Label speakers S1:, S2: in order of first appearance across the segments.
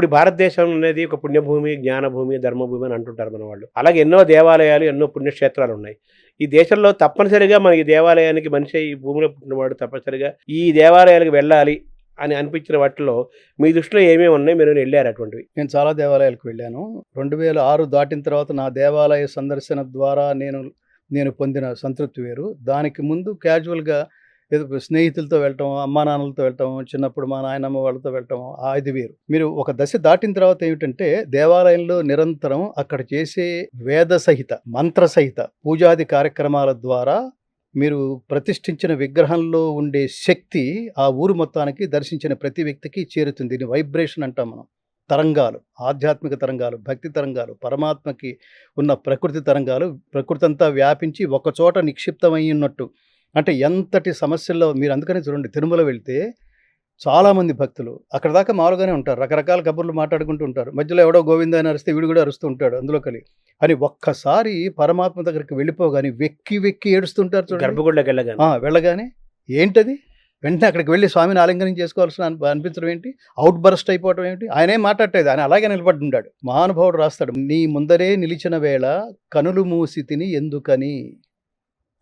S1: ఇప్పుడు భారతదేశం అనేది ఒక పుణ్యభూమి జ్ఞానభూమి ధర్మభూమి అని అంటుంటారు మన వాళ్ళు అలాగే ఎన్నో దేవాలయాలు ఎన్నో పుణ్యక్షేత్రాలు ఉన్నాయి. ఈ దేశంలో తప్పనిసరిగా మన ఈ దేవాలయానికి మనిషి ఈ భూమిలో పుట్టినవాడు తప్పనిసరిగా ఈ దేవాలయాలకు వెళ్ళాలి అని అనిపించిన వాటిలో మీ దృష్టిలో ఏమేమి ఉన్నాయి? మీరు వెళ్ళారు అటువంటివి.
S2: నేను చాలా దేవాలయాలకు వెళ్ళాను. రెండు వేల ఆరు దాటిన తర్వాత నా దేవాలయ సందర్శన ద్వారా నేను నేను పొందిన సంతృప్తి వేరు. దానికి ముందు క్యాజువల్గా ఏదో స్నేహితులతో వెళ్ళటం అమ్మా నాన్నలతో వెళ్ళటం చిన్నప్పుడు మా నాయనమ్మ వాళ్ళతో వెళ్ళటం ఆ ఇది వేరు. మీరు ఒక దశ దాటిన తర్వాత ఏమిటంటే దేవాలయంలో నిరంతరం అక్కడ చేసే వేద సహిత మంత్ర సహిత పూజాది కార్యక్రమాల ద్వారా మీరు ప్రతిష్ఠించిన విగ్రహంలో ఉండే శక్తి ఆ ఊరు మొత్తానికి దర్శించిన ప్రతి వ్యక్తికి చేరుతుంది. దీన్ని వైబ్రేషన్ అంటాం మనం. తరంగాలు ఆధ్యాత్మిక తరంగాలు భక్తి తరంగాలు పరమాత్మకి ఉన్న ప్రకృతి తరంగాలు ప్రకృతి అంతా వ్యాపించి ఒకచోట నిక్షిప్తమై ఉన్నట్టు అంటే ఎంతటి సమస్యల్లో మీరు అందుకనే చూడండి తిరుమల వెళ్తే చాలామంది భక్తులు అక్కడ దాకా మామూలుగానే ఉంటారు. రకరకాల కబుర్లు మాట్లాడుకుంటూ ఉంటారు. మధ్యలో ఎవడో గోవింద అని అరిస్తే వీడు కూడా అరుస్తూ ఉంటాడు అందులో కలిగి. అని ఒక్కసారి పరమాత్మ దగ్గరికి వెళ్ళిపోగానే వెక్కి వెక్కి ఏడుస్తుంటారు చూడండి.
S1: గర్భగుడిలోకి వెళ్ళగానే.
S2: వెళ్ళగానే ఏంటది? వెంటనే అక్కడికి వెళ్ళి స్వామిని ఆలింగనం చేసుకోవాల్సిన అనిప- అనిపించడం ఏంటి? అవుట్ బర్స్ట్ అయిపోవడం ఏంటి ఆయన ఏం మాట్లాడలేదు ఆయన అలాగే నిలబడి ఉన్నాడు మహానుభావుడు రాస్తాడు నీ ముందరే నిలిచిన వేళ కనులు మూసి తిని ఎందుకని?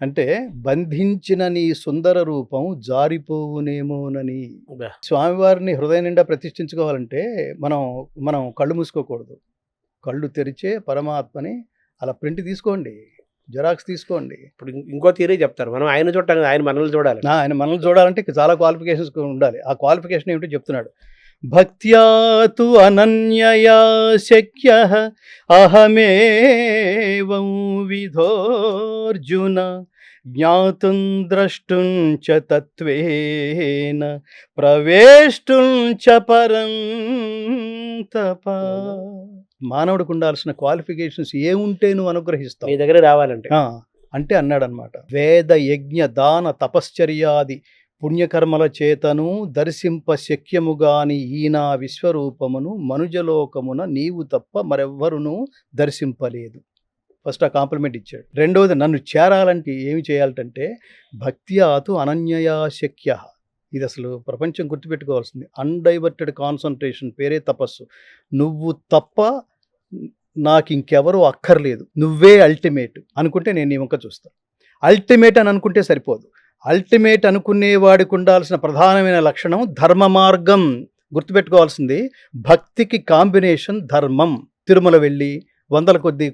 S2: అంటే బంధించిన నీ సుందర రూపం జారిపోవునేమోనని. స్వామివారిని హృదయం నిండా ప్రతిష్ఠించుకోవాలంటే మనం మనం కళ్ళు మూసుకోకూడదు. కళ్ళు తెరిచే పరమాత్మని అలా ప్రింట్ తీసుకోండి. జెరాక్స్ తీసుకోండి.
S1: ఇప్పుడు ఇంకో తీరే చెప్తారు. మనం ఆయన చూడటానికి ఆయన మనల్ని చూడాలి.
S2: ఆయన మనల్ని చూడాలంటే చాలా క్వాలిఫికేషన్స్ ఉండాలి. ఆ క్వాలిఫికేషన్ ఏమిటో చెప్తున్నాడు. భక్త్యా తు అనన్యయా శక్య అహమేవం విధోర్జున జ్ఞాతుం ద్రష్టుం చ తత్వేన ప్రవేష్టుం చ పరం తప. మానవుడికి ఉండాల్సిన క్వాలిఫికేషన్స్ ఏముంటే నువ్వు అనుగ్రహిస్తావు?
S1: మీ దగ్గర రావాలంటే.
S2: అంటే అన్నాడనమాట. వేద యజ్ఞ దాన తపశ్చర్యాది పుణ్యకర్మల చేతను దర్శింప శక్యముగాని ఈనా విశ్వరూపమును మనుజలోకమున నీవు తప్ప మరెవ్వరును దర్శింపలేదు. ఫస్ట్ ఆ కాంప్లిమెంట్ ఇచ్చాడు. రెండవది నన్ను చేరాలంటే ఏమి చేయాలంటే భక్త్యాతు అనన్యయా శక్య. ఇది అసలు ప్రపంచం గుర్తుపెట్టుకోవాల్సింది. అన్డైవర్టెడ్ కాన్సన్ట్రేషన్ పేరే తపస్సు. నువ్వు తప్ప నాకు ఇంకెవరూ అక్కర్లేదు. నువ్వే అల్టిమేట్ అనుకుంటే నేను నీ వంక చూస్తాను అల్టిమేట్ అని అనుకుంటే సరిపోదు. అల్టిమేట్ అనుకునే వాడికి ఉండాల్సిన ప్రధానమైన లక్షణం ధర్మ మార్గం. గుర్తుపెట్టుకోవాల్సింది భక్తికి కాంబినేషన్ ధర్మం. తిరుమల వెళ్ళి వందల కొద్ది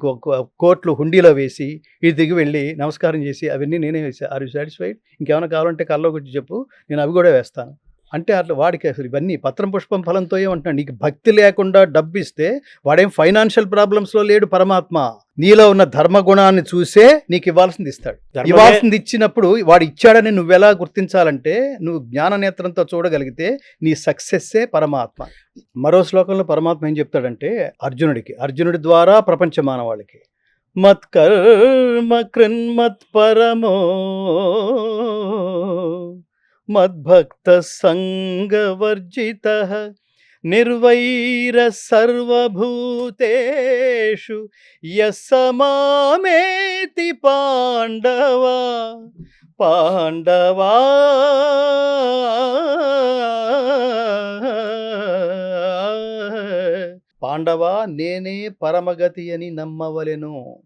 S2: కోట్లు హుండీలో వేసి ఇది దిగి వెళ్ళి నమస్కారం చేసి అవన్నీ నేనే వేసా. ఆర్ యూ సాటిస్ఫైడ్ ఇంకేమైనా కావాలంటే కల్లోకి వచ్చి చెప్పు నేను అవి కూడా వేస్తాను. అంటే అట్లా వాడికి అసలు ఇవన్నీ పత్రం పుష్పం ఫలంతో ఏమంటున్నాడు నీకు భక్తి లేకుండా డబ్బు ఇస్తే వాడేం ఫైనాన్షియల్ ప్రాబ్లమ్స్లో లేడు పరమాత్మ. నీలో ఉన్న ధర్మ గుణాన్ని చూసే నీకు ఇవ్వాల్సింది ఇస్తాడు. ఇవ్వాల్సింది ఇచ్చినప్పుడు వాడు ఇచ్చాడని నువ్వెలా గుర్తించాలంటే నువ్వు జ్ఞాన నేత్రంతో చూడగలిగితే నీ సక్సెస్సే పరమాత్మ. మరో శ్లోకంలో పరమాత్మ ఏం చెప్తాడంటే అర్జునుడికి అర్జునుడి ద్వారా ప్రపంచ మానవాళికి మత్కర్మ కృన్మత్ పరమో మద్భక్త సంగవర్జిత నిర్వైర సర్వభూతేషు యస్సమామేతి పాండవా పాండవా పాండవ నేనే పరమగతి అని నమ్మవలెను.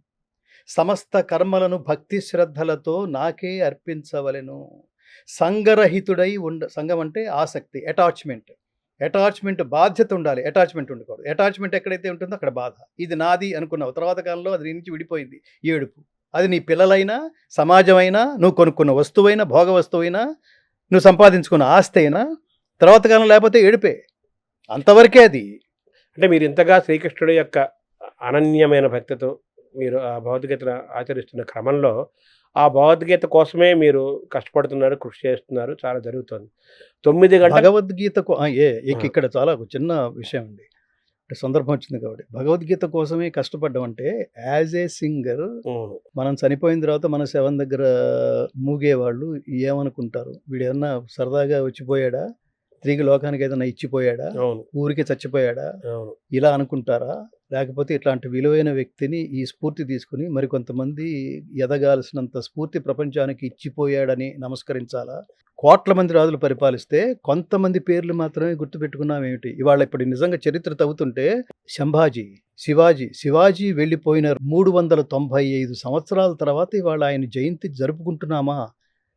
S2: సమస్త కర్మలను భక్తి శ్రద్ధలతో నాకే అర్పించవలెను. సంగరహితుడై ఉండ సంఘం అంటే ఆసక్తి అటాచ్మెంట్. అటాచ్మెంట్ బాధ్యత ఉండాలి. అటాచ్మెంట్ ఉండకూడదు. అటాచ్మెంట్ ఎక్కడైతే ఉంటుందో అక్కడ బాధ. ఇది నాది అనుకున్నావు. తర్వాత కాలంలో అది నుంచి విడిపోయింది. ఏడుపు. అది నీ పిల్లలైనా సమాజమైనా నువ్వు కొనుక్కున్న వస్తువైనా భోగ వస్తువైనా నువ్వు సంపాదించుకున్న ఆస్తి అయినా తర్వాత కాలం లేకపోతే ఏడిపే. అంతవరకే అది.
S1: అంటే మీరు ఇంతగా శ్రీకృష్ణుడి యొక్క అనన్యమైన భక్తితో మీరు ఆ భగవద్గీతను ఆచరిస్తున్న క్రమంలో ఆ భగవద్గీత కోసమే మీరు కష్టపడుతున్నారు కృషి చేస్తున్నారు చాలా జరుగుతుంది. తొమ్మిది గంటల
S2: భగవద్గీతకు ఏ. ఇక్కడ చాలా చిన్న విషయం అండి. అంటే సందర్భం వచ్చింది కాబట్టి. భగవద్గీత కోసమే కష్టపడ్డం అంటే యాజ్ ఏ సింగర్ మనం చనిపోయిన తర్వాత మన శవం దగ్గర మూగేవాళ్ళు ఏమనుకుంటారు? వీడు ఏమన్నా సరదాగా వచ్చిపోయాడా? తిరిగి లోకానికి ఏదైనా ఇచ్చిపోయాడా? ఊరికి చచ్చిపోయాడా? ఇలా అనుకుంటారా? లేకపోతే ఇట్లాంటి విలువైన వ్యక్తిని ఈ స్ఫూర్తి తీసుకుని మరికొంతమంది ఎదగాల్సినంత స్ఫూర్తి ప్రపంచానికి ఇచ్చిపోయాడని నమస్కరించాలా? కోట్ల మంది రాజులు పరిపాలిస్తే కొంతమంది పేర్లు మాత్రమే గుర్తుపెట్టుకున్నాం ఏమిటి ఇవాళ ఇప్పుడు నిజంగా చరిత్ర తవ్వుతుంటే సంభాజీ శివాజీ శివాజీ వెళ్ళిపోయిన మూడు వందల తొంభై ఐదు సంవత్సరాల తర్వాత ఇవాళ ఆయన జయంతి జరుపుకుంటున్నామా?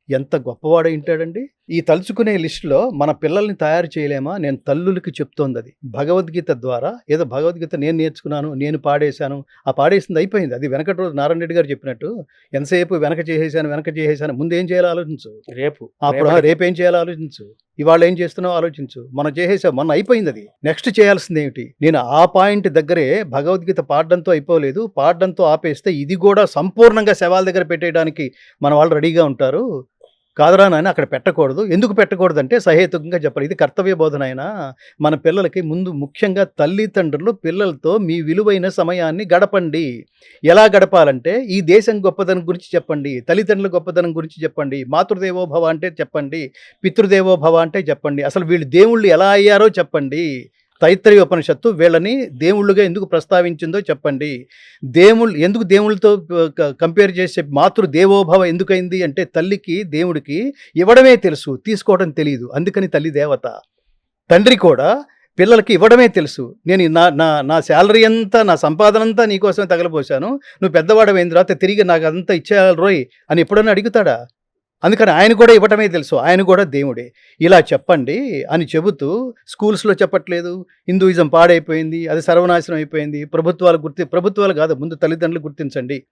S2: ఎంత గొప్పవాడై ఉంటాడండి! ఈ తలుచుకునే లిస్టులో మన పిల్లల్ని తయారు చేయలేమా? నేను తల్లులకి చెప్తోంది అది. భగవద్గీత ద్వారా ఏదో భగవద్గీత నేను నేర్చుకున్నాను నేను పాడేశాను ఆ పాడేసింది అయిపోయింది. అది వెనకటి రోజు నారాయణ రెడ్డి గారు చెప్పినట్టు ఎంతసేపు వెనక చేసేసాను వెనక చేసేసాను ముందు ఏం చేయాలో ఆలోచించు.
S1: రేపు
S2: అప్పుడు రేపేం చేయాలో ఆలోచించు. ఇవాళ ఏం చేస్తున్నావు ఆలోచించు. మనం చేసేసాం మొన్న అయిపోయింది అది. నెక్స్ట్ చేయాల్సింది ఏమిటి? నేను ఆ పాయింట్ దగ్గరే భగవద్గీత పాడడంతో అయిపోలేదు. పాడడంతో ఆపేస్తే ఇది కూడా సంపూర్ణంగా శవాల దగ్గర పెట్టేయడానికి మన వాళ్ళు రెడీగా ఉంటారు. కాదురా నాయన అక్కడ పెట్టకూడదు. ఎందుకు పెట్టకూడదు అంటే సహేతుకంగా చెప్పాలి. ఇది కర్తవ్య బోధన అయినా మన పిల్లలకి ముందు ముఖ్యంగా తల్లిదండ్రులు పిల్లలతో మీ విలువైన సమయాన్ని గడపండి. ఎలా గడపాలంటే ఈ దేశం గొప్పదనం గురించి చెప్పండి. తల్లిదండ్రుల గొప్పదనం గురించి చెప్పండి. మాతృదేవో భవ అంటే చెప్పండి. పితృదేవోభవ అంటే చెప్పండి. అసలు వీళ్ళు దేవుళ్ళు ఎలా అయ్యారో చెప్పండి. తైత్రయ ఉపనిషత్తు వీళ్ళని దేవుళ్ళుగా ఎందుకు ప్రస్తావించిందో చెప్పండి. దేవుళ్ళు ఎందుకు దేవుళ్ళతో కంపేర్ చేసే మాతృ దేవోభవ ఎందుకైంది అంటే తల్లికి దేవుడికి ఇవ్వడమే తెలుసు తీసుకోవడం తెలియదు అందుకని తల్లి దేవత. తండ్రి కూడా పిల్లలకి ఇవ్వడమే తెలుసు. నేను నా నా నా శాలరీ అంతా నా సంపాదన అంతా నీకోసమే తగలపోసాను నువ్వు పెద్దవాడమైన తర్వాత తిరిగి నాకు అంతా ఇచ్చేయాలి రోయ్ అని ఎప్పుడన్నా అడుగుతాడా? అందుకని ఆయన కూడా ఇవ్వటమే తెలుసు ఆయన కూడా దేవుడే. ఇలా చెప్పండి అని చెబుతూ స్కూల్స్లో చెప్పట్లేదు హిందూయిజం పాడైపోయింది అది సర్వనాశనం అయిపోయింది ప్రభుత్వాలు గుర్తి ప్రభుత్వాలు కాదు ముందు తల్లిదండ్రులు గుర్తించండి.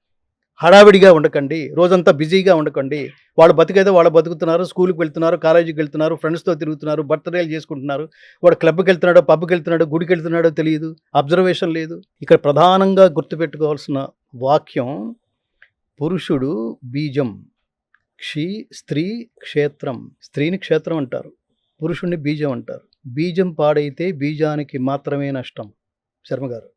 S2: హడావిడిగా ఉండకండి రోజంతా బిజీగా ఉండకండి. వాళ్ళు బతికేదో వాళ్ళు బతుకుతున్నారు స్కూల్కి వెళ్తున్నారు కాలేజీకి వెళ్తున్నారు ఫ్రెండ్స్తో తిరుగుతున్నారు బర్త్డేలు చేసుకుంటున్నారు. వాడు క్లబ్కి వెళ్తున్నాడో పబ్కి వెళ్తున్నాడో గుడికి వెళ్తున్నాడో తెలియదు అబ్జర్వేషన్ లేదు. ఇక్కడ ప్రధానంగా గుర్తుపెట్టుకోవాల్సిన వాక్యం పురుషుడు బీజం. క్షీ స్త్రీ క్షేత్రం. స్త్రీని క్షేత్రం అంటారు. పురుషుణ్ణి బీజం అంటారు. బీజం పాడైతే బీజానికి మాత్రమే నష్టం. శర్మ గారు.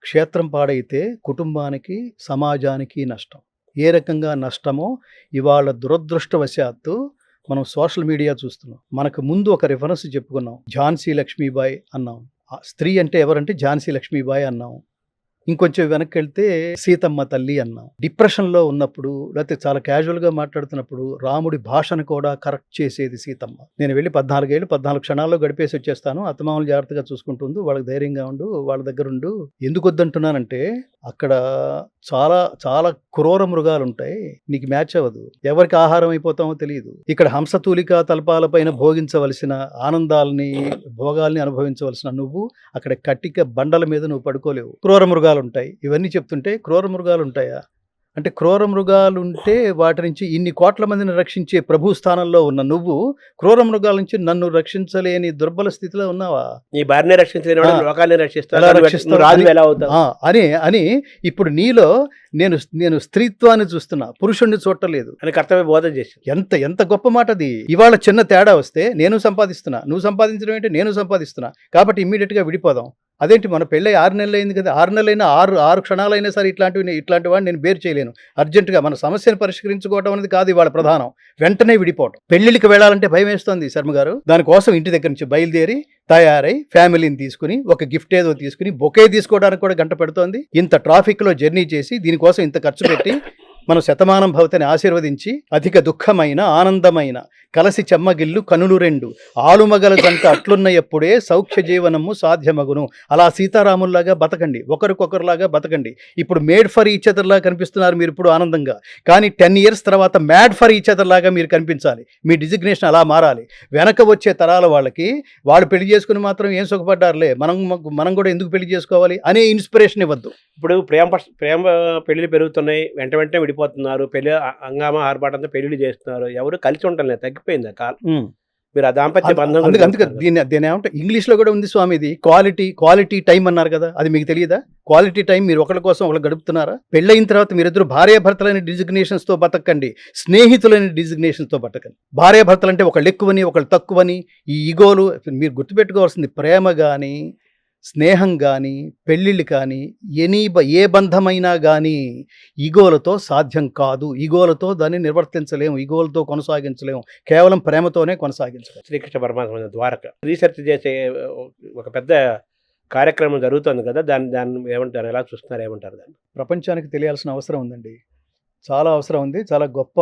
S2: క్షేత్రం పాడైతే కుటుంబానికి సమాజానికి నష్టం. ఏ రకంగా నష్టమో ఇవాళ దురదృష్టవశాత్తు మనం సోషల్ మీడియా చూస్తున్నాం. మనకు ముందు ఒక రిఫరెన్స్ చెప్పుకున్నాం. ఝాన్సీ లక్ష్మీబాయి అన్నాం. ఆ స్త్రీ అంటే ఎవరంటే ఝాన్సీ లక్ష్మీబాయి అన్నాం. ఇంకొంచెం వెనక్కి వెళ్తే సీతమ్మ తల్లి అన్నాం. డిప్రెషన్లో ఉన్నప్పుడు లేకపోతే చాలా క్యాజువల్గా మాట్లాడుతున్నప్పుడు రాముడి భాషను కూడా కరెక్ట్ చేసేది సీతమ్మ. నేను వెళ్ళి పద్నాలుగేళ్ళు పద్నాలుగు క్షణాల్లో గడిపేసి వచ్చేస్తాను. అత్తమామలు జాగ్రత్తగా చూసుకుంటుంది వాళ్ళకి ధైర్యంగా ఉండు వాళ్ళ దగ్గర ఉండు. ఎందుకు వద్దంటున్నానంటే అక్కడ చాలా చాలా క్రూర మృగాలు ఉంటాయి నీకు మ్యాచ్ అవ్వదు. ఎవరికి ఆహారం అయిపోతామో తెలియదు. ఇక్కడ హంసతూలిక తలపాలపైన భోగించవలసిన ఆనందాలని భోగాల్ని అనుభవించవలసిన నువ్వు అక్కడ కట్టిక బండల మీద నువ్వు పడుకోలేవు. క్రూర మృగాలు ఉంటాయి ఇవన్నీ చెప్తుంటే క్రూర మృగాలు ఉంటాయా అంటే క్రూర మృగాలు ఉంటే వాటి నుంచి ఇన్ని కోట్ల మందిని రక్షించే ప్రభు స్థానంలో ఉన్న నువ్వు క్రూర మృగాల నుంచి నన్ను రక్షించలేని దుర్బల స్థితిలో ఉన్నావా?
S1: నీ భార్యని రక్షించలేని. లోకాన్ని
S2: ఆ, అని అని ఇప్పుడు నీలో నేను నేను స్త్రీత్వాన్ని చూస్తున్నా. పురుషుణ్ణి చూడలేదు
S1: అని కర్తవ్య బోధన చేసి
S2: ఎంత ఎంత గొప్ప మాట అది. ఇవాళ చిన్న తేడా వస్తే నేను సంపాదిస్తున్నా. నువ్వు సంపాదించడం ఏంటి? నేను సంపాదిస్తున్నా. కాబట్టి ఇమ్మీడియట్గా విడిపోదాం. అదేంటి మన పెళ్ళి ఆరు నెలలు అయింది కదా ఆరు నెలలైనా ఆరు ఆరు క్షణాలైనా సరే ఇట్లాంటివి ఇట్లాంటి వాడిని నేను బేర్ చేయలేను. అర్జెంటుగా మన సమస్యను పరిష్కరించుకోవడం అనేది కాదు ఇవాళ ప్రధానం. వెంటనే విడిపోవటం. పెళ్ళిళ్ళకి వెళ్ళాలంటే భయం వేస్తోంది శర్మ గారు. దానికోసం ఇంటి దగ్గర నుంచి బయలుదేరి తయారై ఫ్యామిలీని తీసుకుని ఒక గిఫ్ట్ ఏదో తీసుకుని బొకే తీసుకోవడానికి కూడా గంట పెడుతోంది. ఇంత ట్రాఫిక్లో జర్నీ చేసి దీనికోసం ఇంత ఖర్చు పెట్టి మనం శతమానం భవతని ఆశీర్వదించి అధిక దుఃఖమైన ఆనందమైన కలసి చెమ్మగిల్లు కనులు రెండు ఆలుమగల జంట అట్లున్న ఎప్పుడే సౌఖ్య జీవనము సాధ్యమగును. అలా సీతారాముల్లాగా బతకండి ఒకరికొకరులాగా బతకండి. ఇప్పుడు మేడ్ ఫర్ ఈచ్ అదర్లా కనిపిస్తున్నారు మీరు ఇప్పుడు ఆనందంగా. కానీ టెన్ ఇయర్స్ తర్వాత మ్యాడ్ ఫర్ ఈచ్ అదర్లాగా మీరు కనిపించాలి. మీ డిజిగ్నేషన్ అలా మారాలి. వెనక వచ్చే తరాల వాళ్ళకి వాళ్ళు పెళ్ళి చేసుకుని మాత్రం ఏం సుఖపడ్డారులే? మనం మనం కూడా ఎందుకు పెళ్ళి చేసుకోవాలి? అనే ఇన్స్పిరేషన్ ఇవ్వద్దు.
S1: ఇప్పుడు ప్రేమ ప్రేమ పెళ్ళి పెరుగుతున్నాయి. వెంట వెంటనే విడిపోతున్నారు పెళ్ళి అ- హంగామా ఆర్భాటంతో పెళ్ళిళ్ళు చేస్తున్నారు ఎవరు కలిసి ఉండటం లేదు తగ్గిపోయింది కాలం. మీరు ఆ దాంపత్య బంధం
S2: అందుకే. దీని దీని ఏమంటే ఇంగ్లీష్లో కూడా ఉంది స్వామి ఇది క్వాలిటీ క్వాలిటీ టైం అన్నారు కదా అది మీకు తెలియదా? క్వాలిటీ టైం మీరు ఒకరి కోసం ఒకరు గడుపుతున్నారా? పెళ్ళయిన తర్వాత మీరిద్దరు భార్యాభర్తలైన డిజిగ్నేషన్స్తో బతకండి స్నేహితులైన డిజిగ్నేషన్స్తో బతకండి. భార్యాభర్తలు అంటే ఒకళ్ళు ఎక్కువని ఒకళ్ళు తక్కువని ఈ ఈగోలు మీరు గుర్తుపెట్టుకోవాల్సింది ప్రేమ కానీ స్నేహం కానీ పెళ్ళిళ్ళు కానీ ఎనీ బ ఏ బంధమైనా కానీ ఈగోలతో సాధ్యం కాదు. ఈగోలతో దాన్ని నిర్వర్తించలేము. ఈగోలతో కొనసాగించలేము. కేవలం ప్రేమతోనే కొనసాగించలేము.
S1: శ్రీకృష్ణ పరమాత్మ ద్వారక. రీసెర్చ్ చేసే ఒక పెద్ద కార్యక్రమం జరుగుతుంది కదా దాన్ని దాన్ని ఏమంటారు? ఎలా చూస్తున్నారు? ఏమంటారు దాన్ని?
S2: ప్రపంచానికి తెలియాల్సిన అవసరం ఉందండి. చాలా అవసరం ఉంది. చాలా గొప్ప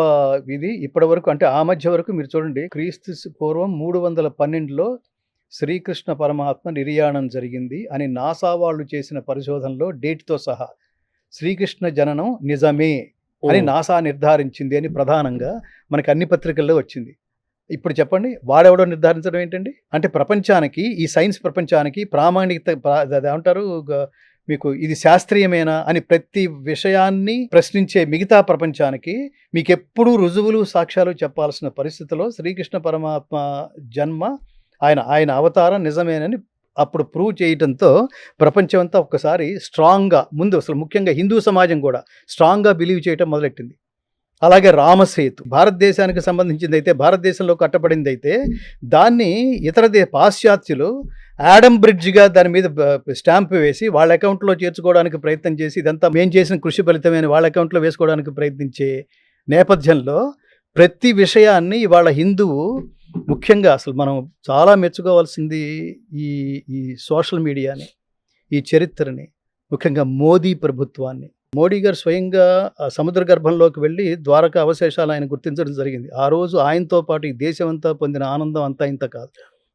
S2: ఇది. ఇప్పటి వరకు అంటే ఆ మధ్య వరకు మీరు చూడండి క్రీస్తు పూర్వం మూడు వందల పన్నెండులో శ్రీకృష్ణ పరమాత్మ నిర్యాణం జరిగింది అని నాసా వాళ్ళు చేసిన పరిశోధనలో డేట్తో సహా శ్రీకృష్ణ జననం నిజమే అని నాసా నిర్ధారించింది అని ప్రధానంగా మనకి అన్ని పత్రికల్లో వచ్చింది. ఇప్పుడు చెప్పండి వాడెవడో నిర్ధారించడం ఏంటండి? అంటే ప్రపంచానికి ఈ సైన్స్ ప్రపంచానికి ప్రామాణికత గ- మీకు ఇది శాస్త్రీయమేనా అని ప్రతి విషయాన్ని ప్రశ్నించే మిగతా ప్రపంచానికి మీకు ఎప్పుడూ రుజువులు సాక్ష్యాలు చెప్పాల్సిన పరిస్థితిలో శ్రీకృష్ణ పరమాత్మ జన్మ ఆయన ఆయన అవతారం నిజమేనని అప్పుడు ప్రూవ్ చేయటంతో ప్రపంచమంతా ఒక్కసారి స్ట్రాంగ్గా ముందు అసలు ముఖ్యంగా హిందూ సమాజం కూడా స్ట్రాంగ్గా బిలీవ్ చేయటం మొదలెట్టింది. అలాగే రామసేతు భారతదేశానికి సంబంధించింది అయితే భారతదేశంలో కట్టబడింది అయితే దాన్ని ఇతర దే పాశ్చాత్యులు యాడమ్ బ్రిడ్జ్గా దాని మీద స్టాంప్ వేసి వాళ్ళ అకౌంట్లో చేర్చుకోవడానికి ప్రయత్నం చేసి ఇదంతా మేము చేసిన కృషి ఫలితమే అని వాళ్ళ అకౌంట్లో వేసుకోవడానికి ప్రయత్నించే నేపథ్యంలో ప్రతి విషయాన్ని ఇవాళ హిందువు ముఖ్యంగా అసలు మనం చాలా మెచ్చుకోవాల్సింది ఈ ఈ సోషల్ మీడియాని ఈ చరిత్రని ముఖ్యంగా మోదీ ప్రభుత్వాన్ని. మోడీ గారు స్వయంగా సముద్ర గర్భంలోకి వెళ్ళి ద్వారకా అవశేషాలు ఆయన గుర్తించడం జరిగింది. ఆ రోజు ఆయనతో పాటు ఈ దేశం అంతా పొందిన ఆనందం అంతా ఇంత కాదు.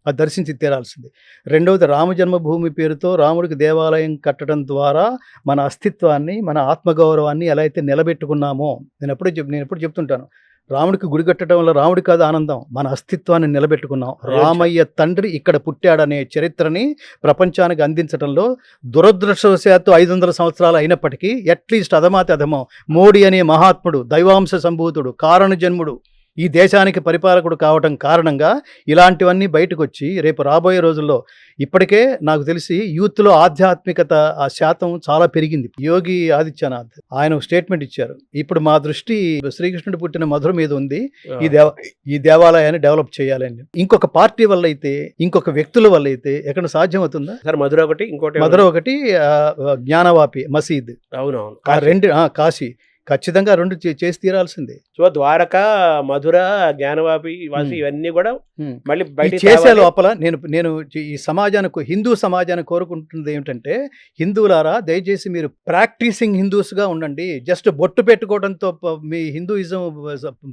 S2: అది దర్శించి తీరాల్సింది. రెండవది రామ జన్మభూమి పేరుతో రాముడికి దేవాలయం కట్టడం ద్వారా మన అస్తిత్వాన్ని మన ఆత్మగౌరవాన్ని ఎలా అయితే నిలబెట్టుకున్నామో నేను ఎప్పుడు చెప్ నేను ఎప్పుడు చెప్తుంటాను. రాముడికి గుడి కట్టడం వల్ల రాముడి కాదు ఆనందం. మన అస్తిత్వాన్ని నిలబెట్టుకున్నాం. రామయ్య తండ్రి ఇక్కడ పుట్టాడనే చరిత్రని ప్రపంచానికి అందించడంలో దురదృష్టవశాత్తు ఐదు వందల సంవత్సరాలు అయినప్పటికీ అట్లీస్ట్ అధమాతి అధమం. మోడీ అనే మహాత్ముడు దైవాంశ సంభూతుడు కారణ జన్ముడు ఈ దేశానికి పరిపాలకుడు కావటం కారణంగా ఇలాంటివన్నీ బయటకు వచ్చి రేపు రాబోయే రోజుల్లో ఇప్పటికే నాకు తెలిసి యూత్లో ఆధ్యాత్మికత ఆ శాతం చాలా పెరిగింది. యోగి ఆదిత్యనాథ్ ఆయన ఒక స్టేట్మెంట్ ఇచ్చారు. ఇప్పుడు మా దృష్టి శ్రీకృష్ణుడు పుట్టిన మధుర మీద ఉంది. ఈ దేవ ఈ దేవాలయాన్ని డెవలప్ చేయాలని ఇంకొక పార్టీ వల్ల అయితే ఇంకొక వ్యక్తుల వల్ల అయితే ఎక్కడ సాధ్యం అవుతుందా
S1: సార్ మధుర ఒకటి ఇంకోటి
S2: మధుర ఒకటి జ్ఞానవాపి మసీద్.
S1: అవునవును.
S2: రెండు కాశీ. ఖచ్చితంగా రెండు చేసి తీరాల్సిందే.
S1: సో ద్వారక మధుర జ్ఞానవాపి వాసి. ఇవన్నీ కూడా. మళ్ళీ బయట
S2: చేసే లోపల నేను నేను ఈ సమాజానికి హిందూ సమాజాన్ని కోరుకుంటుంది ఏమిటంటే హిందువులారా దయచేసి మీరు ప్రాక్టీసింగ్ హిందూస్గా ఉండండి. జస్ట్ బొట్టు పెట్టుకోవడంతో మీ హిందూయిజం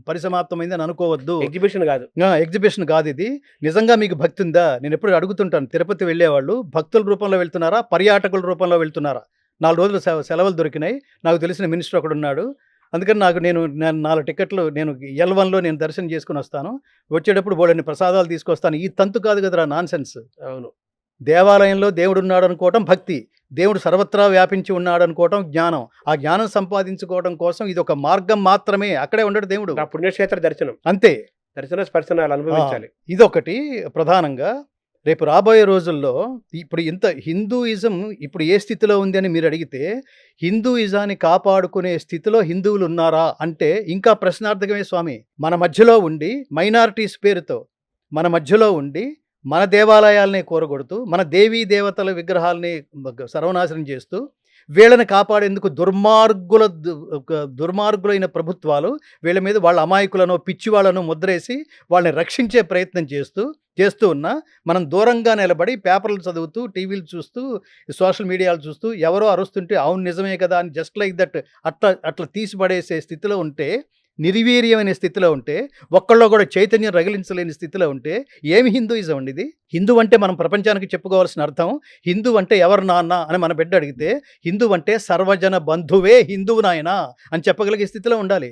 S2: పరిసమాప్తమైందని అనుకోవద్దు.
S1: ఎగ్జిబిషన్ కాదు.
S2: ఎగ్జిబిషన్ కాదు ఇది. నిజంగా మీకు భక్తి ఉందా? నేను ఎప్పుడు అడుగుతుంటాను. తిరుపతి వెళ్ళేవాళ్ళు భక్తుల రూపంలో వెళ్తున్నారా? పర్యాటకుల రూపంలో వెళ్తున్నారా? నాలుగు రోజులు సెల- సెలవులు దొరికినాయి. నాకు తెలిసిన మినిస్టర్ ఒకడు ఉన్నాడు అందుకని నాకు నేను నేను నాలుగు టికెట్లు నేను ఎల్ వన్లో నేను దర్శనం చేసుకుని వస్తాను. వచ్చేటప్పుడు బోడని ప్రసాదాలు తీసుకొస్తాను. ఈ తంతు కాదు కదరా నాన్ సెన్స్
S1: అవును.
S2: దేవాలయంలో దేవుడు ఉన్నాడు అనుకోవటం భక్తి. దేవుడు సర్వత్రా వ్యాపించి ఉన్నాడు అనుకోవటం జ్ఞానం. ఆ జ్ఞానం సంపాదించుకోవడం కోసం ఇది ఒక మార్గం మాత్రమే. అక్కడే ఉండడు దేవుడు.
S1: పుణ్యక్షేత్ర దర్శనం.
S2: అంతే.
S1: దర్శన స్పర్శనాలు అనుభవించాలి.
S2: ఇదొకటి ప్రధానంగా. రేపు రాబోయే రోజుల్లో ఇప్పుడు ఇంత హిందూయిజం ఇప్పుడు ఏ స్థితిలో ఉంది అని మీరు అడిగితే హిందూయిజాన్ని కాపాడుకునే స్థితిలో హిందువులు ఉన్నారా అంటే ఇంకా ప్రశ్నార్థకమే స్వామి. మన మధ్యలో ఉండి మైనారిటీస్ పేరుతో మన మధ్యలో ఉండి మన దేవాలయాల్ని కూరగొడుతూ మన దేవీ దేవతల విగ్రహాలని సర్వనాశనం చేస్తూ వీళ్ళని కాపాడేందుకు దుర్మార్గుల దు- దుర్మార్గులైన ప్రభుత్వాలు వీళ్ళ మీద వాళ్ళ అమాయకులను పిచ్చి వాళ్ళను ముద్రేసి వాళ్ళని రక్షించే ప్రయత్నం చేస్తూ చేస్తూ ఉన్నా మనం దూరంగా నిలబడి పేపర్లు చదువుతూ టీవీలు చూస్తూ సోషల్ మీడియాలు చూస్తూ ఎవరో అరుస్తుంటే అవును నిజమే కదా అని జస్ట్ లైక్ దట్ అట్లా అట్లా తీసిపడేసే స్థితిలో ఉంటే నిర్వీర్యమైన స్థితిలో ఉంటే ఒక్కళ్ళో కూడా చైతన్యం రగిలించలేని స్థితిలో ఉంటే ఏమి హిందూయిజం అండి ఇది? హిందూ అంటే మనం ప్రపంచానికి చెప్పుకోవాల్సిన అర్థం హిందూ అంటే ఎవరు నాన్న అని మన బిడ్డ అడిగితే హిందూ అంటే సర్వజన బంధువే హిందువు నాయన అని చెప్పగలిగే స్థితిలో ఉండాలి.